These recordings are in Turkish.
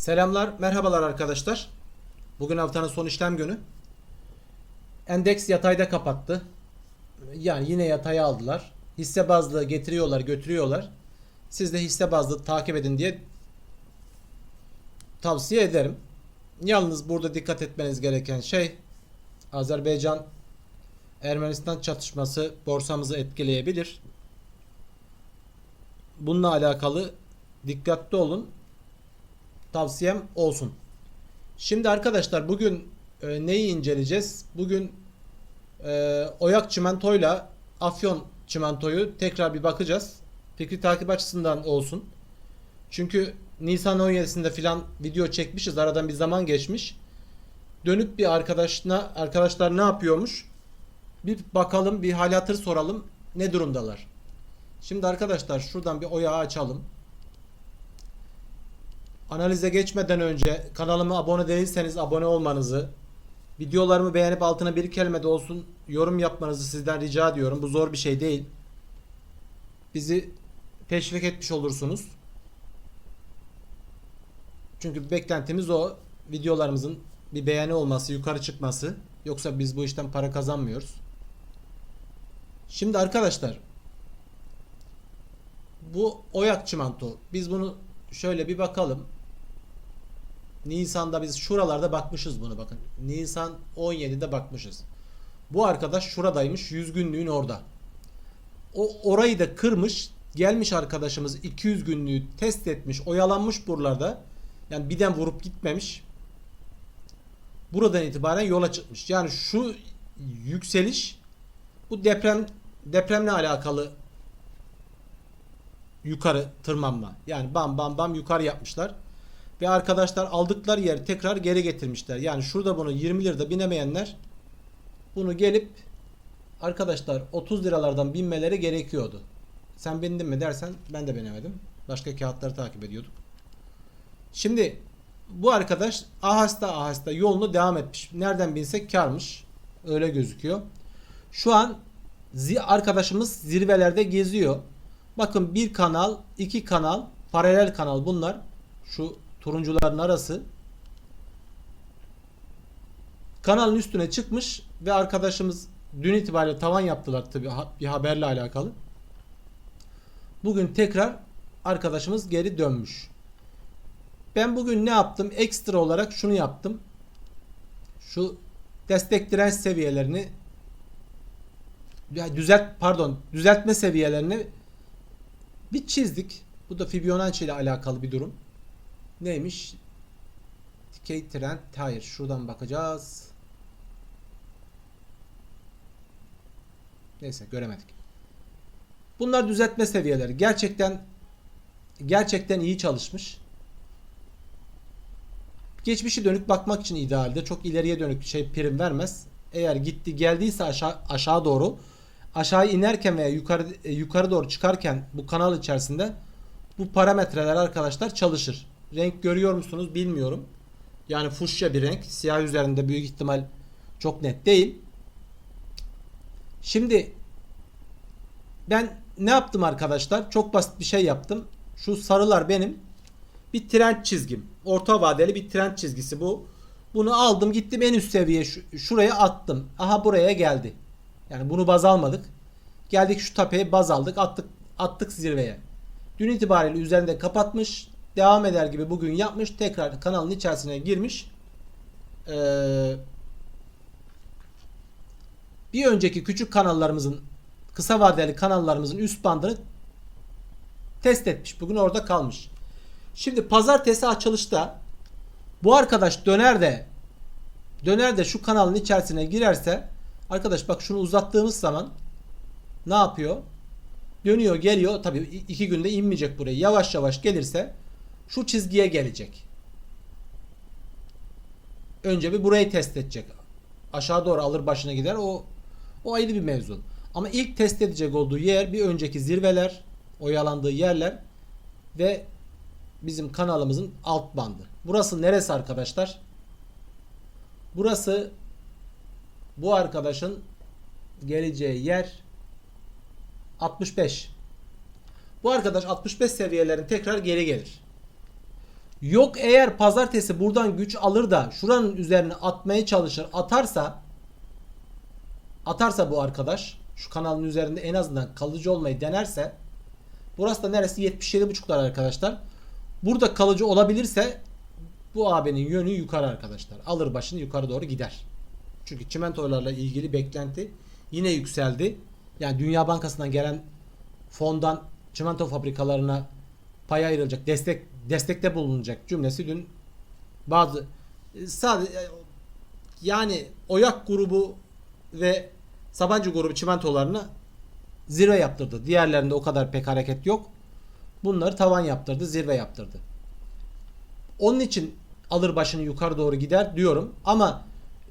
Selamlar, merhabalar arkadaşlar. Bugün haftanın son işlem günü. Endeks yatayda kapattı. Yani yine yataya aldılar. Hisse bazlı getiriyorlar, götürüyorlar. Siz de hisse bazlı takip edin diye tavsiye ederim. Yalnız burada dikkat etmeniz gereken şey Azerbaycan Ermenistan çatışması borsamızı etkileyebilir. Bununla alakalı dikkatli olun tavsiyem olsun. Şimdi arkadaşlar bugün e, neyi inceleyeceğiz? Bugün e, Oyak Çimento'yla Afyon Çimento'yu tekrar bir bakacağız. Fikri takip açısından olsun. Çünkü Nisan 17'sinde filan video çekmişiz. Aradan bir zaman geçmiş. Dönüp bir arkadaşına arkadaşlar ne yapıyormuş? Bir bakalım, bir hal hatır soralım. Ne durumdalar? Şimdi arkadaşlar şuradan bir oyağı açalım. Analize geçmeden önce kanalıma abone değilseniz abone olmanızı, videolarımı beğenip altına bir kelime de olsun yorum yapmanızı sizden rica ediyorum. Bu zor bir şey değil. Bizi teşvik etmiş olursunuz. Çünkü beklentimiz o. Videolarımızın bir beğeni olması, yukarı çıkması. Yoksa biz bu işten para kazanmıyoruz. Şimdi arkadaşlar bu oyak çimento. Biz bunu şöyle bir bakalım. Nisan'da biz şuralarda bakmışız bunu bakın. Nisan 17'de bakmışız. Bu arkadaş şuradaymış 100 günlüğün orada. O orayı da kırmış. Gelmiş arkadaşımız 200 günlüğü test etmiş. Oyalanmış buralarda. Yani birden vurup gitmemiş. Buradan itibaren yola çıkmış. Yani şu yükseliş bu deprem depremle alakalı yukarı tırmanma. Yani bam bam bam yukarı yapmışlar. Ve arkadaşlar aldıkları yer tekrar geri getirmişler. Yani şurada bunu 20 lirada binemeyenler bunu gelip arkadaşlar 30 liralardan binmeleri gerekiyordu. Sen bindin mi dersen ben de binemedim. Başka kağıtları takip ediyorduk. Şimdi bu arkadaş ahasta ahasta yolunu devam etmiş. Nereden binsek karmış. Öyle gözüküyor. Şu an arkadaşımız zirvelerde geziyor. Bakın bir kanal, iki kanal, paralel kanal bunlar. Şu turuncuların arası. Kanalın üstüne çıkmış ve arkadaşımız dün itibariyle tavan yaptılar tabi bir haberle alakalı. Bugün tekrar arkadaşımız geri dönmüş. Ben bugün ne yaptım? Ekstra olarak şunu yaptım. Şu destek direnç seviyelerini düzelt pardon düzeltme seviyelerini bir çizdik. Bu da Fibonacci ile alakalı bir durum. Neymiş? Dikey trend hayır. Şuradan bakacağız. Neyse göremedik. Bunlar düzeltme seviyeleri. Gerçekten gerçekten iyi çalışmış. Geçmişi dönük bakmak için idealde. Çok ileriye dönük şey prim vermez. Eğer gitti geldiyse aşağı aşağı doğru aşağı inerken veya yukarı e, yukarı doğru çıkarken bu kanal içerisinde bu parametreler arkadaşlar çalışır. Renk görüyor musunuz bilmiyorum. Yani fuşya bir renk. Siyah üzerinde büyük ihtimal çok net değil. Şimdi ben ne yaptım arkadaşlar? Çok basit bir şey yaptım. Şu sarılar benim bir trend çizgim. Orta vadeli bir trend çizgisi bu. Bunu aldım gittim en üst seviye şu- şuraya attım. Aha buraya geldi. Yani bunu baz almadık. Geldik şu tepeye baz aldık attık attık zirveye. Dün itibariyle üzerinde kapatmış. Devam eder gibi bugün yapmış. Tekrar kanalın içerisine girmiş. Ee, bir önceki küçük kanallarımızın kısa vadeli kanallarımızın üst bandını test etmiş. Bugün orada kalmış. Şimdi pazartesi açılışta bu arkadaş döner de döner de şu kanalın içerisine girerse arkadaş bak şunu uzattığımız zaman ne yapıyor? Dönüyor geliyor. Tabii iki günde inmeyecek buraya. Yavaş yavaş gelirse şu çizgiye gelecek. Önce bir burayı test edecek. Aşağı doğru alır başına gider. O o ayrı bir mevzu. Ama ilk test edecek olduğu yer bir önceki zirveler, oyalandığı yerler ve bizim kanalımızın alt bandı. Burası neresi arkadaşlar? Burası bu arkadaşın geleceği yer 65. Bu arkadaş 65 seviyelerin tekrar geri gelir. Yok eğer pazartesi buradan güç alır da şuranın üzerine atmaya çalışır atarsa atarsa bu arkadaş şu kanalın üzerinde en azından kalıcı olmayı denerse burası da neresi 77.5'lar arkadaşlar. Burada kalıcı olabilirse bu abinin yönü yukarı arkadaşlar. Alır başını yukarı doğru gider. Çünkü çimentolarla ilgili beklenti yine yükseldi. Yani Dünya Bankası'ndan gelen fondan çimento fabrikalarına pay ayrılacak, destek destekte bulunacak cümlesi dün bazı sadece yani Oyak grubu ve Sabancı grubu çimentolarını zirve yaptırdı. Diğerlerinde o kadar pek hareket yok. Bunları tavan yaptırdı, zirve yaptırdı. Onun için alır başını yukarı doğru gider diyorum. Ama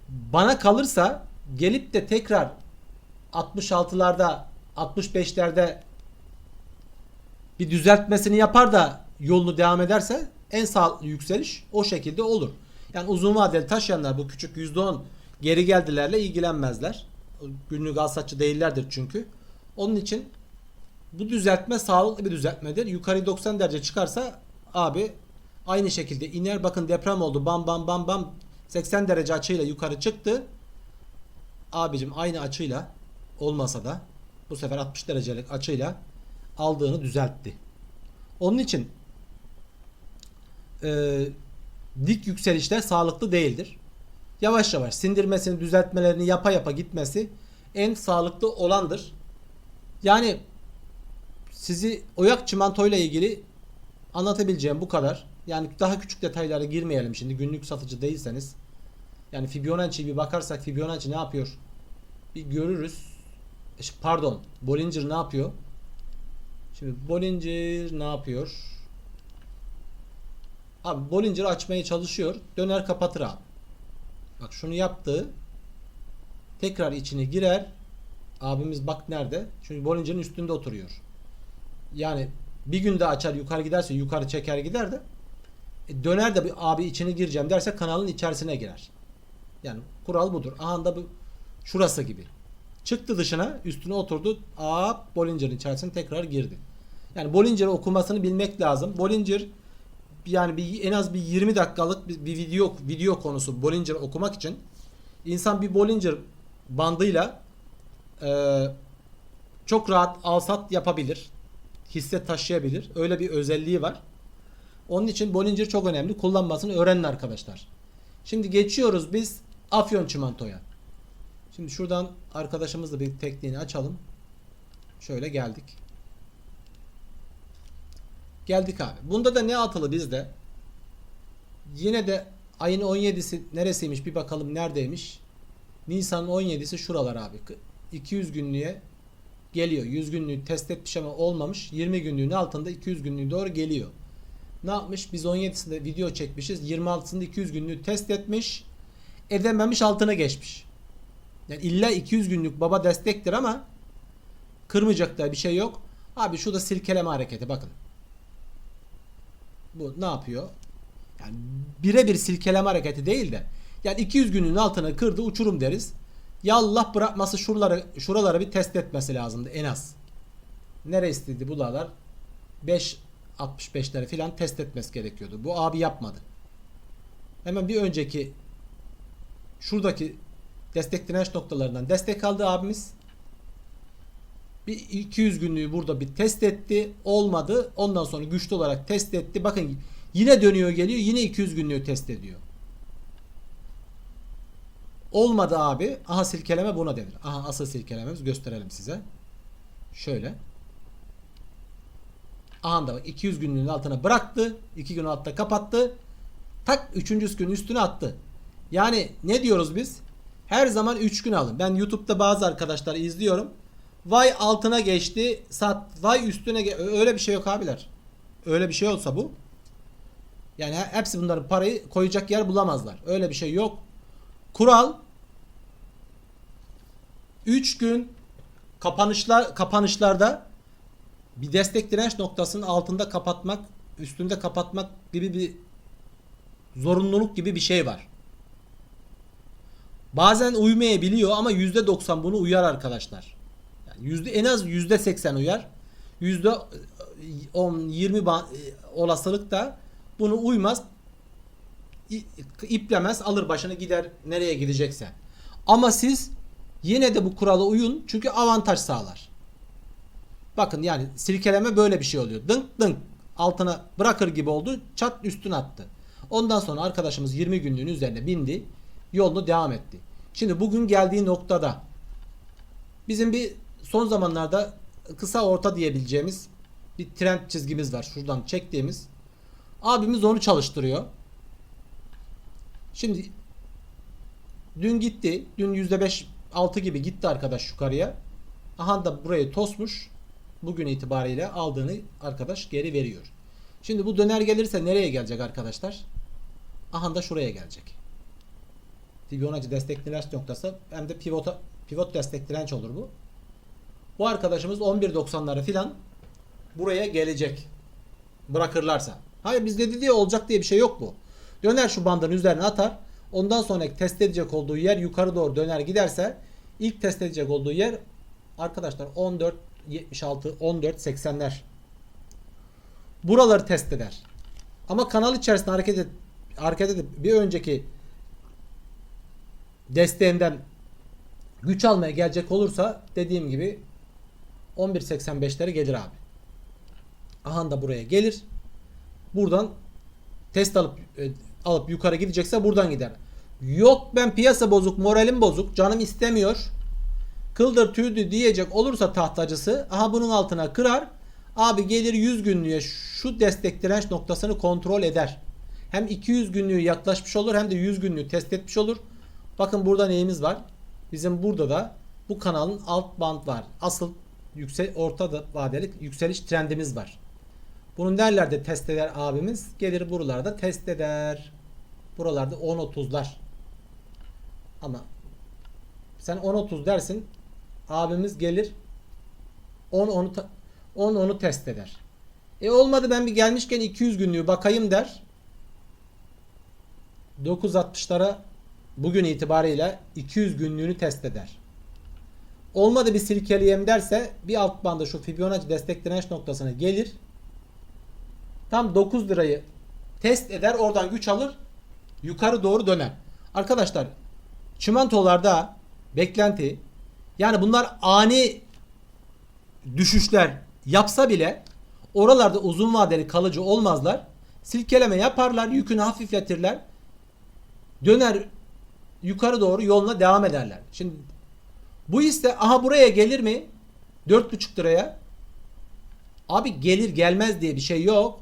bana kalırsa gelip de tekrar 66'larda 65'lerde bir düzeltmesini yapar da yolunu devam ederse en sağlıklı yükseliş o şekilde olur. Yani uzun vadeli taşıyanlar bu küçük %10 geri geldilerle ilgilenmezler. Günlük alsatçı değillerdir çünkü. Onun için bu düzeltme sağlıklı bir düzeltmedir. Yukarı 90 derece çıkarsa abi aynı şekilde iner. Bakın deprem oldu. Bam bam bam bam 80 derece açıyla yukarı çıktı. Abicim aynı açıyla olmasa da bu sefer 60 derecelik açıyla aldığını düzeltti. Onun için e, dik yükselişler sağlıklı değildir. Yavaş yavaş sindirmesini düzeltmelerini yapa yapa gitmesi en sağlıklı olandır. Yani sizi oyak çimento ilgili anlatabileceğim bu kadar. Yani daha küçük detaylara girmeyelim şimdi günlük satıcı değilseniz. Yani Fibonacci'ye bir bakarsak Fibonacci ne yapıyor? Bir görürüz. E, Pardon, Bollinger ne yapıyor? Şimdi Bollinger ne yapıyor? Abi Bollinger açmaya çalışıyor. Döner kapatır abi. Bak şunu yaptı. Tekrar içine girer. Abimiz bak nerede? Çünkü Bollinger'in üstünde oturuyor. Yani bir günde açar yukarı giderse yukarı çeker gider de e, döner de bir abi içine gireceğim derse kanalın içerisine girer. Yani kural budur. Aha da bu şurası gibi. Çıktı dışına üstüne oturdu. Aa Bollinger'in içerisine tekrar girdi. Yani Bollinger okumasını bilmek lazım. Bollinger yani bir en az bir 20 dakikalık bir, bir video video konusu Bollinger okumak için insan bir Bollinger bandıyla e, çok rahat alsat yapabilir. Hisse taşıyabilir. Öyle bir özelliği var. Onun için Bollinger çok önemli. Kullanmasını öğrenin arkadaşlar. Şimdi geçiyoruz biz Afyon çimentoya. Şimdi şuradan arkadaşımızla bir tekniğini açalım. Şöyle geldik. Geldik abi. Bunda da ne atılı bizde? Yine de ayın 17'si neresiymiş bir bakalım neredeymiş. Nisan'ın 17'si şuralar abi. 200 günlüğe geliyor. 100 günlüğü test etmiş ama olmamış. 20 günlüğün altında 200 günlüğü doğru geliyor. Ne yapmış? Biz 17'sinde video çekmişiz. 26'sında 200 günlüğü test etmiş. Edememiş altına geçmiş. Yani illa 200 günlük baba destektir ama kırmayacak da bir şey yok. Abi şu da silkeleme hareketi bakın. Bu ne yapıyor? Yani birebir silkeleme hareketi değil de yani 200 günün altına kırdı uçurum deriz. Ya Allah bırakması şuraları şuraları bir test etmesi lazımdı en az. Nere istedi bu dağlar? 5 65'leri filan test etmesi gerekiyordu. Bu abi yapmadı. Hemen bir önceki şuradaki destek direnç noktalarından destek aldı abimiz. Bir 200 günlüğü burada bir test etti. Olmadı. Ondan sonra güçlü olarak test etti. Bakın yine dönüyor geliyor. Yine 200 günlüğü test ediyor. Olmadı abi. Aha silkeleme buna denir. Aha asıl silkelememiz gösterelim size. Şöyle. Aha da bak 200 günlüğün altına bıraktı. 2 gün altta kapattı. Tak 3. gün üstüne attı. Yani ne diyoruz biz? Her zaman 3 gün alın. Ben YouTube'da bazı arkadaşlar izliyorum. Vay altına geçti. Sat. Vay üstüne ge- öyle bir şey yok abiler. Öyle bir şey olsa bu. Yani hepsi bunların parayı koyacak yer bulamazlar. Öyle bir şey yok. Kural 3 gün kapanışlar kapanışlarda bir destek direnç noktasının altında kapatmak, üstünde kapatmak gibi bir zorunluluk gibi bir şey var. Bazen uymayabiliyor ama %90 bunu uyar arkadaşlar. Yüzde en az %80 uyar. %10 20 ba- e, olasılık da bunu uymaz iplemez alır başını gider nereye gidecekse. Ama siz yine de bu kurala uyun çünkü avantaj sağlar. Bakın yani silkeleme böyle bir şey oluyor. Dınk dınk altına bırakır gibi oldu çat üstüne attı. Ondan sonra arkadaşımız 20 günlüğün üzerine bindi yolunu devam etti. Şimdi bugün geldiği noktada bizim bir son zamanlarda kısa orta diyebileceğimiz bir trend çizgimiz var. Şuradan çektiğimiz. Abimiz onu çalıştırıyor. Şimdi dün gitti. Dün %5 6 gibi gitti arkadaş yukarıya. Aha da burayı tosmuş. Bugün itibariyle aldığını arkadaş geri veriyor. Şimdi bu döner gelirse nereye gelecek arkadaşlar? Aha da şuraya gelecek. Fibonacci destek direnç noktası hem de pivota, pivot destek direnç olur bu. Bu arkadaşımız 11.90'ları filan buraya gelecek. Bırakırlarsa. Hayır biz dedi diye olacak diye bir şey yok bu. Döner şu bandın üzerine atar. Ondan sonraki test edecek olduğu yer yukarı doğru döner giderse ilk test edecek olduğu yer arkadaşlar 14 76 14 80'ler. Buraları test eder. Ama kanal içerisinde hareket et, hareket edip bir önceki desteğinden güç almaya gelecek olursa dediğim gibi 11.85'leri gelir abi. Aha da buraya gelir. Buradan test alıp e, alıp yukarı gidecekse buradan gider. Yok ben piyasa bozuk, moralim bozuk, canım istemiyor. Kıldır tüydü diyecek olursa tahtacısı aha bunun altına kırar. Abi gelir 100 günlüğe şu destek direnç noktasını kontrol eder. Hem 200 günlüğü yaklaşmış olur hem de 100 günlüğü test etmiş olur. Bakın burada neyimiz var? Bizim burada da bu kanalın alt band var. Asıl yüksel orta vadeli yükseliş trendimiz var. Bunu nerelerde test eder abimiz? Gelir buralarda test eder. Buralarda 10-30'lar. Ama sen 10-30 dersin. Abimiz gelir 10 onu 10 onu test eder. E olmadı ben bir gelmişken 200 günlüğü bakayım der. 960'lara bugün itibariyle 200 günlüğünü test eder. Olmadı bir silkeleyem derse bir alt banda şu Fibonacci destek direnç noktasına gelir. Tam 9 lirayı test eder oradan güç alır yukarı doğru döner. Arkadaşlar çimentolarda beklenti yani bunlar ani düşüşler yapsa bile oralarda uzun vadeli kalıcı olmazlar. Silkeleme yaparlar, yükünü hafifletirler. Döner yukarı doğru yoluna devam ederler. Şimdi bu hisse aha buraya gelir mi? 4,5 liraya. Abi gelir gelmez diye bir şey yok.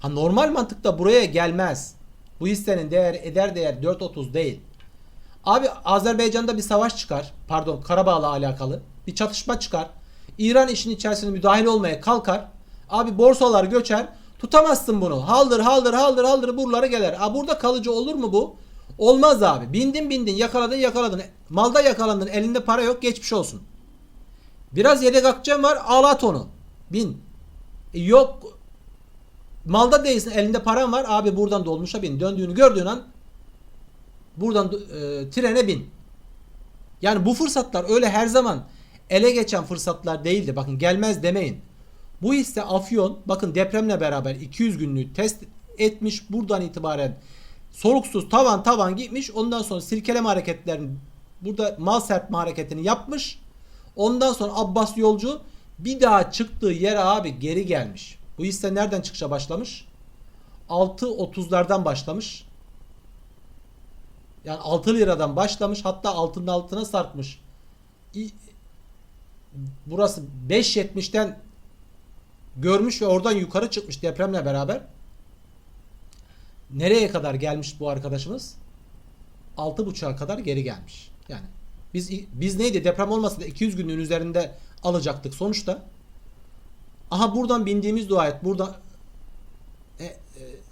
Ha normal mantıkta buraya gelmez. Bu hissenin değer eder değer 4.30 değil. Abi Azerbaycan'da bir savaş çıkar. Pardon Karabağ'la alakalı. Bir çatışma çıkar. İran işin içerisine müdahil olmaya kalkar. Abi borsalar göçer. Tutamazsın bunu. Haldır haldır haldır haldır buralara gelir. Ha burada kalıcı olur mu bu? Olmaz abi. Bindin bindin yakaladın yakaladın. Malda yakalandın elinde para yok geçmiş olsun. Biraz yedek akçem var ağlat onu. Bin. E, yok malda değilsin elinde paran var abi buradan dolmuşa bin. Döndüğünü gördüğün an buradan e, trene bin. Yani bu fırsatlar öyle her zaman ele geçen fırsatlar değildi. Bakın gelmez demeyin. Bu hisse Afyon bakın depremle beraber 200 günlüğü test etmiş. Buradan itibaren soluksuz tavan tavan gitmiş. Ondan sonra silkeleme hareketlerini burada mal serpme hareketini yapmış. Ondan sonra Abbas Yolcu bir daha çıktığı yere abi geri gelmiş. Bu hisse nereden çıkışa başlamış? 6.30'lardan başlamış. Yani 6 liradan başlamış hatta altının altına sarkmış. Burası 5.70'ten görmüş ve oradan yukarı çıkmış depremle beraber. Nereye kadar gelmiş bu arkadaşımız? 6.5'a kadar geri gelmiş. Yani biz biz neydi deprem olmasa da 200 günlüğün üzerinde alacaktık sonuçta. Aha buradan bindiğimiz dua et. Buradan e, e,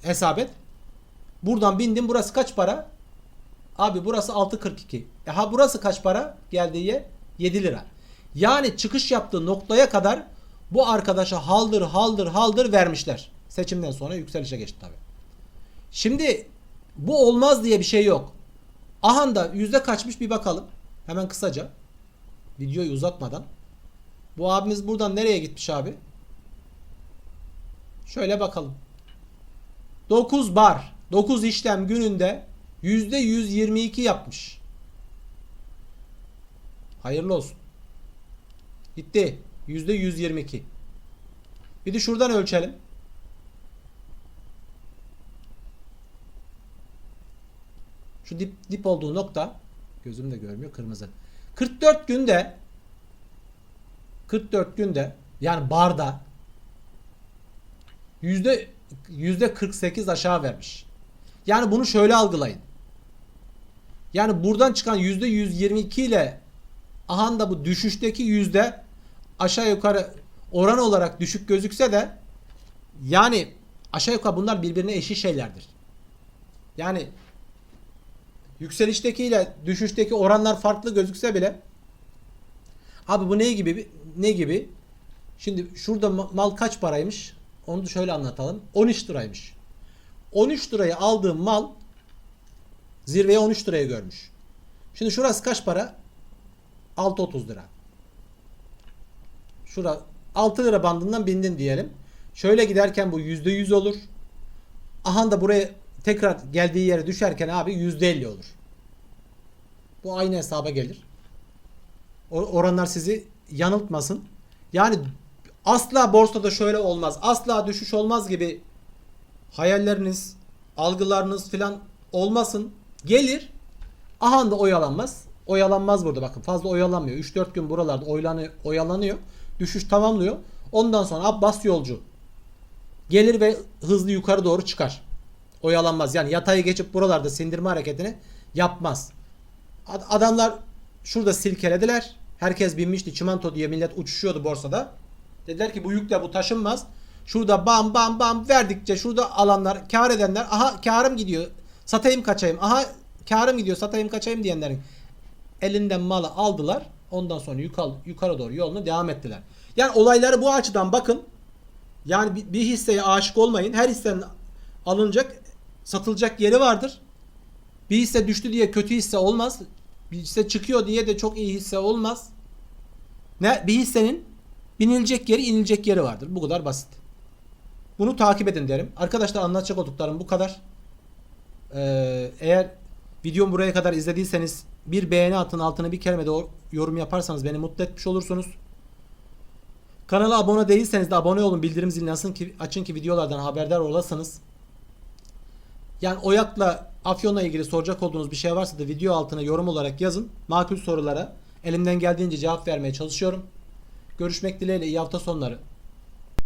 hesap et. Buradan bindim. Burası kaç para? Abi burası 6.42. E ha burası kaç para? Geldiği yer 7 lira. Yani çıkış yaptığı noktaya kadar bu arkadaşa haldır haldır haldır vermişler. Seçimden sonra yükselişe geçti tabi. Şimdi bu olmaz diye bir şey yok. Ahanda yüzde kaçmış bir bakalım. Hemen kısaca. Videoyu uzatmadan. Bu abimiz buradan nereye gitmiş abi? Şöyle bakalım. 9 bar 9 işlem gününde %122 yapmış. Hayırlı olsun. Gitti. %122. Bir de şuradan ölçelim. Şu dip, dip olduğu nokta gözüm de görmüyor kırmızı. 44 günde 44 günde yani barda yüzde yüzde 48 aşağı vermiş. Yani bunu şöyle algılayın. Yani buradan çıkan yüzde 122 ile ahan da bu düşüşteki yüzde aşağı yukarı oran olarak düşük gözükse de yani aşağı yukarı bunlar birbirine eşit şeylerdir. Yani yükselişteki ile düşüşteki oranlar farklı gözükse bile abi bu ne gibi ne gibi? Şimdi şurada ma- mal kaç paraymış? Onu da şöyle anlatalım. 13 liraymış. 13 liraya aldığım mal zirveye 13 liraya görmüş. Şimdi şurası kaç para? 6.30 lira. Şura 6 lira bandından bindin diyelim. Şöyle giderken bu %100 olur. Aha da buraya tekrar geldiği yere düşerken abi %50 olur. Bu aynı hesaba gelir. Oranlar sizi yanıltmasın. Yani asla borsada şöyle olmaz. Asla düşüş olmaz gibi hayalleriniz, algılarınız filan olmasın. Gelir. Aha da oyalanmaz. Oyalanmaz burada bakın. Fazla oyalanmıyor. 3-4 gün buralarda oylanıyor, oyalanıyor. Düşüş tamamlıyor. Ondan sonra Abbas yolcu. Gelir ve hızlı yukarı doğru çıkar. Oyalanmaz. Yani yatayı geçip buralarda sindirme hareketini yapmaz. Ad- Adamlar şurada silkelediler. Herkes binmişti çimento diye millet uçuşuyordu borsada. Dediler ki bu yükle bu taşınmaz. Şurada bam bam bam verdikçe şurada alanlar kar edenler aha karım gidiyor. Satayım kaçayım. Aha karım gidiyor satayım kaçayım diyenlerin elinden malı aldılar. Ondan sonra yukarı, yukarı doğru yoluna devam ettiler. Yani olayları bu açıdan bakın. Yani bir hisseye aşık olmayın. Her hissenin alınacak, satılacak yeri vardır. Bir hisse düştü diye kötü hisse olmaz. Bir hisse çıkıyor diye de çok iyi hisse olmaz. Ne bir hissenin binilecek yeri, inilecek yeri vardır. Bu kadar basit. Bunu takip edin derim. Arkadaşlar anlatacak olduklarım bu kadar. Ee, eğer videomu buraya kadar izlediyseniz bir beğeni atın altına bir kelime de yorum yaparsanız beni mutlu etmiş olursunuz. Kanala abone değilseniz de abone olun. Bildirim zilini açın ki, açın ki videolardan haberdar olasınız. Yani Oyak'la Afyon'la ilgili soracak olduğunuz bir şey varsa da video altına yorum olarak yazın. Makul sorulara elimden geldiğince cevap vermeye çalışıyorum. Görüşmek dileğiyle iyi hafta sonları.